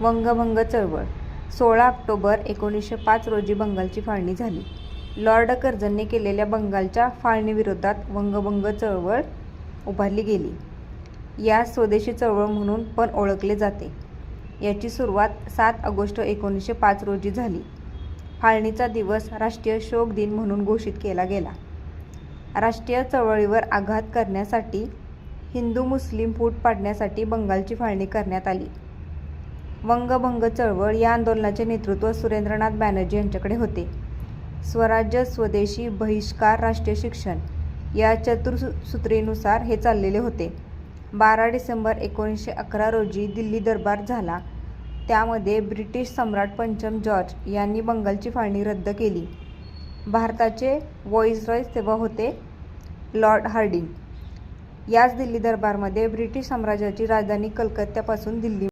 वंगभंग चळवळ. सोळा ऑक्टोबर एकोणीसशे पाच रोजी बंगालची फाळणी झाली. लॉर्ड कर्झनने केलेल्या बंगालच्या फाळणीविरोधात वंगभंग चळवळ उभारली गेली. या स्वदेशी चळवळ म्हणून पण ओळखले जाते. याची सुरुवात सात ऑगस्ट एकोणीसशे पाच रोजी झाली. फाळणीचा दिवस राष्ट्रीय शोक दिन म्हणून घोषित केला गेला. राष्ट्रीय चळवळीवर आघात करण्यासाठी हिंदू मुस्लिम फूट पाडण्यासाठी बंगालची फाळणी करण्यात आली. वंगभंग चळवळ या आंदोलनाचे नेतृत्व सुरेंद्रनाथ बॅनर्जी यांच्याकडे होते. स्वराज्य स्वदेशी बहिष्कार राष्ट्रीय शिक्षण या चतुर्सूत्रीनुसार हे चाललेले होते. बारा डिसेंबर एकोणीसशे अकरा रोजी दिल्ली दरबार झाला. त्यामध्ये ब्रिटिश सम्राट पंचम जॉर्ज यांनी बंगालची फाळणी रद्द केली. भारताचे व्हॉइसरॉय तेव्हा होते लॉर्ड हार्डिंग. याच दिल्ली दरबारमध्ये ब्रिटिश साम्राज्याची राजधानी कलकत्त्यापासून दिल्ली